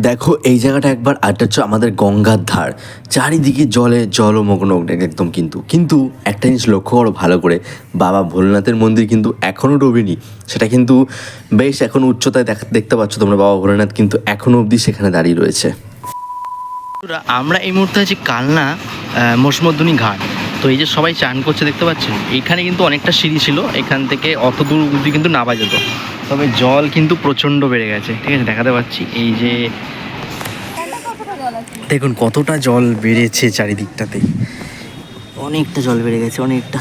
দেখো, এই জায়গাটা একবার আরটা হচ্ছে আমাদের গঙ্গার ধার। চারিদিকে জলে জলমগ্ন একদম কিন্তু। কিন্তু একটা জিনিস লক্ষ্য করো ভালো করে। বাবা ভোলেনাথের মন্দির কিন্তু এখনও ডোবেনি। সেটা কিন্তু বেশ এখন উচ্চতায় দেখ- দেখতে পাচ্ছ তোমরা, বাবা ভোলেনাথ কিন্তু এখনও অবধি সেখানে দাঁড়িয়ে রয়েছে। আমরা এই মুহূর্তে আছি কালনা মসমদ্দনী ঘাট। তো এই যে সবাই চান করছে, দেখতে পাচ্ছেন? এইখানে কিন্তু অনেকটা সিঁড়ি ছিল। এখান থেকে অত দূর অবধি কিন্তু নামা যেত তবে জল কিন্তু প্রচণ্ড বেড়ে গেছে। ঠিক আছে, দেখাতে পাচ্ছি। এই যে দেখুন, কতটা জল বেড়েছে চারিদিকটাতে। অনেকটা জল বেড়ে গেছে, অনেকটা।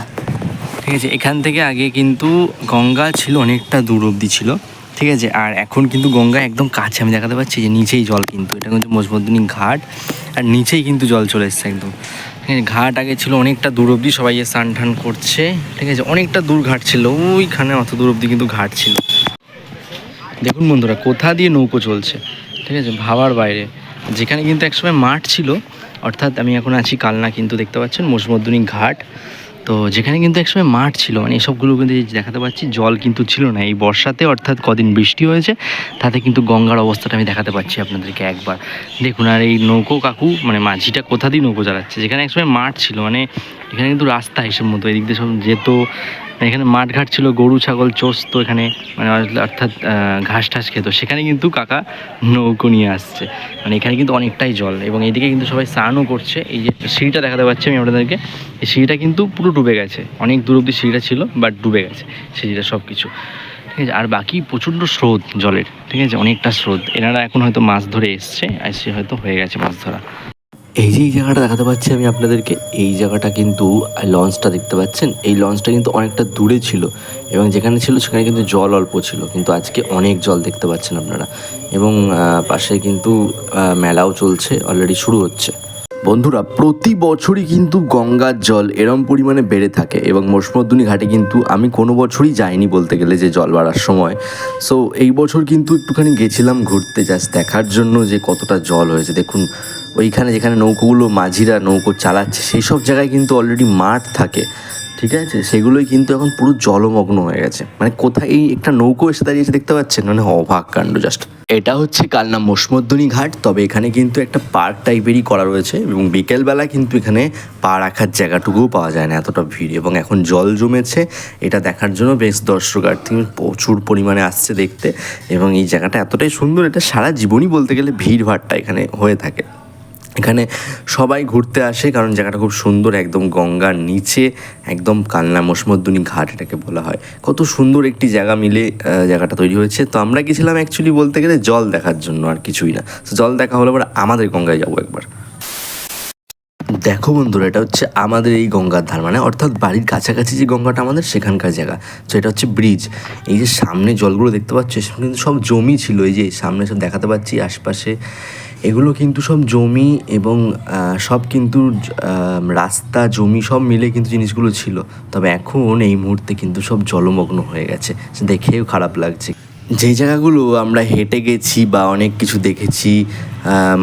ঠিক আছে, এখান থেকে আগে কিন্তু গঙ্গা ছিল, অনেকটা দূর অবধি ছিল। ঠিক আছে, আর এখন কিন্তু গঙ্গা একদম কাছে। আমি দেখাতে পাচ্ছি যে নিচেই জল কিন্তু। এটা কিন্তু মজমদ্দিনী ঘাট, আর নিচেই কিন্তু জল চলে এসছে একদম। ঠিক আছে, ঘাট আগে ছিল অনেকটা দূর অবধি, সবাই স্নান টান করছে। ঠিক আছে, অনেকটা দূর ঘাট ছিল, ওইখানে অত দূর অবধি কিন্তু ঘাট ছিল। দেখুন বন্ধুরা, কোথা দিয়ে নৌকো চলছে, ঠিক আছে? ভাবার বাইরে। যেখানে কিন্তু একসময় মাঠ ছিল, অর্থাৎ আমি এখন আছি কালনা কিন্তু দেখতে পাচ্ছেন, মসমদ্দনী ঘাট। তো যেখানে কিন্তু একসময় মাঠ ছিল মানে এসবগুলো কিন্তু দেখাতে পাচ্ছি, জল কিন্তু ছিল না। এই বর্ষাতে অর্থাৎ কদিন বৃষ্টি হয়েছে, তাতে কিন্তু গঙ্গার অবস্থাটা আমি দেখাতে পাচ্ছি আপনাদেরকে একবার। দেখুন, আর এই নৌকো কাকু মানে মাঝিটা কোথা দিয়ে নৌকো চালাচ্ছে? যেখানে একসময় মাঠ ছিল মানে এখানে কিন্তু রাস্তা হিসেব মতো, এদিক দিয়ে সব যেত এখানে মাঠঘাট ছিল, গরু, ছাগল চষতো এখানে মানে অর্থাৎ ঘাস ঠাস খেত। সেখানে কিন্তু কাকা নৌকো নিয়ে আসছে। মানে এখানে কিন্তু অনেকটাই জল এবং এইদিকে কিন্তু সবাই স্নানও করছে। এই যে সিঁড়িটা দেখাতে পাচ্ছি আমি আপনাদেরকে। এই সিঁড়িটা কিন্তু পুরো ডুবে গেছে। অনেক দূর অব্দি সিঁড়িটা ছিল বাট ডুবে গেছে। সিঁড়িটা সব কিছু ঠিক আছে, আর বাকি প্রচণ্ড স্রোত জলের। ঠিক আছে, অনেকটা স্রোত। এনারা এখন হয়তো মাছ ধরে এসছে, এসে হয়তো হয়ে গেছে মাছ ধরা। এই যে এই জায়গাটা দেখাতে পাচ্ছি আমি আপনাদেরকে, এই জায়গাটা কিন্তু লঞ্চটা দেখতে পাচ্ছেন। এই লঞ্চটা কিন্তু অনেকটা দূরে ছিল এবং যেখানে ছিল সেখানে কিন্তু জল অল্প ছিল। কিন্তু আজকে অনেক জল দেখতে পাচ্ছেন আপনারা। এবং পাশে কিন্তু মেলাও চলছে অলরেডি শুরু হচ্ছে। বন্ধুরা, প্রতি বছরই কিন্তু গঙ্গার জল এরম পরিমাণে বেড়ে থাকে এবং মসমদ্দুনি ঘাটে কিন্তু আমি কোনো বছরই যাইনি বলতে গেলে যে জল বাড়ার সময়। সো এই বছর কিন্তু একটুখানি গেছিলাম ঘুরতে জাস্ট দেখার জন্য যে কতটা জল হয়েছে। দেখুন ওইখানে যেখানে নৌকোগুলো মাঝিরা নৌকো চালাচ্ছে সেই সব জায়গায় কিন্তু অলরেডি মাঠ থাকে, ঠিক আছে? সেগুলোই কিন্তু এখন পুরো জলমগ্ন হয়ে গেছে। মানে কোথায় এই একটা নৌকো এসে দাঁড়িয়েছে দেখতে পাচ্ছেন? মানে অবাক কাণ্ড জাস্ট এটা হচ্ছে কালনা মসমদ্দনী ঘাট, তবে এখানে কিন্তু একটা পার্ক টাইপেরই করা রয়েছে, এবং বিকেলবেলা কিন্তু এখানে পা রাখার জায়গাটুকুও পাওয়া যায় না এতটা ভিড়, এবং এখন জল জমেছে। এটা দেখার জন্য বেশ দর্শকার্থী প্রচুর পরিমাণে আসছে দেখতে, এবং এই জায়গাটা এতটাই সুন্দর, এটা সারা জীবনই বলতে গেলে ভিড় ভাড়টা এখানে হয়ে থাকে। এখানে সবাই ঘুরতে আসে, কারণ জায়গাটা খুব সুন্দর, একদম গঙ্গার নিচে, একদম কালনা মসমদ্দুনি ঘাট এটাকে বলা হয়। কত সুন্দর একটি জায়গা মিলে জায়গাটা তৈরি হয়েছে। তো আমরা গেছিলাম অ্যাকচুয়ালি বলতে গেলে জল দেখার জন্য আর কিছুই না। তো জল দেখা হলে পরে আমাদের গঙ্গায় যাব একবার। দেখো বন্ধুরা, এটা হচ্ছে আমাদের এই গঙ্গার ধার মানে অর্থাৎ বাড়ির কাছাকাছি যে গঙ্গাটা আমাদের, সেখানকার জায়গা। তো এটা হচ্ছে ব্রিজ এই যে সামনে জলগুলো দেখতে পাচ্ছ কিন্তু সব জমি ছিল, এই যে সামনে সব দেখাতে পাচ্ছি, আশপাশে এগুলো কিন্তু সব জমি এবং সব কিন্তু রাস্তা, জমি সব মিলে কিন্তু জিনিসগুলো ছিল। তবে এখন এই মুহূর্তে কিন্তু সব জলমগ্ন হয়ে গেছে। দেখেও খারাপ লাগছে। যে জায়গাগুলো আমরা হেঁটে গেছি বা অনেক কিছু দেখেছি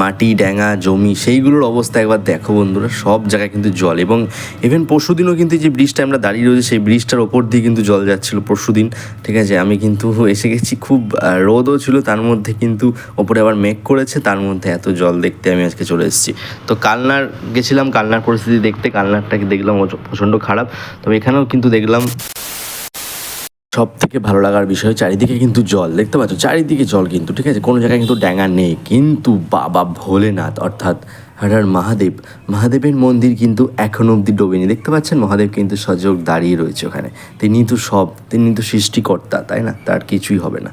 মাটি ড্যাঙা জমি, সেইগুলোর অবস্থা একবার দেখো বন্ধুরা, সব জায়গায় কিন্তু জল এবং ইভেন পরশু দিনও কিন্তু যে ব্রিজটা আমরা দাঁড়িয়ে রয়েছি, সেই ব্রিজটার ওপর দিয়ে কিন্তু জল যাচ্ছিল পরশু দিন ঠিক আছে? আমি কিন্তু এসে গেছি, খুব রোদও ছিল, তার মধ্যে কিন্তু ওপরে আবার মেঘ করেছে, তার মধ্যে এত জল দেখতে আমি আজকে চলে এসেছি। তো কালনার গেছিলাম, কালনার পরিস্থিতি দেখতে, কালনারটাকে দেখলাম প্রচণ্ড খারাপ, তবে এখানেও কিন্তু দেখলাম সব থেকে ভালো লাগার বিষয় চারিদিকে কিন্তু জল। দেখতে পাচ্ছ? চারিদিকে জল কিন্তু, ঠিক আছে? কোনো জায়গায় কিন্তু ড্যাঙ্গা নেই। কিন্তু বাবা ভোলেনাথ, অর্থাৎ হাডার মহাদেব, মহাদেবের মন্দির কিন্তু এখনও অব্দি ডোবেনি। দেখতে পাচ্ছেন? মহাদেব কিন্তু সজোগ দাঁড়িয়ে রয়েছে ওখানে। তিনি তো সব, তিনি তো সৃষ্টিকর্তা, তাই না? তার কিছুই হবে না।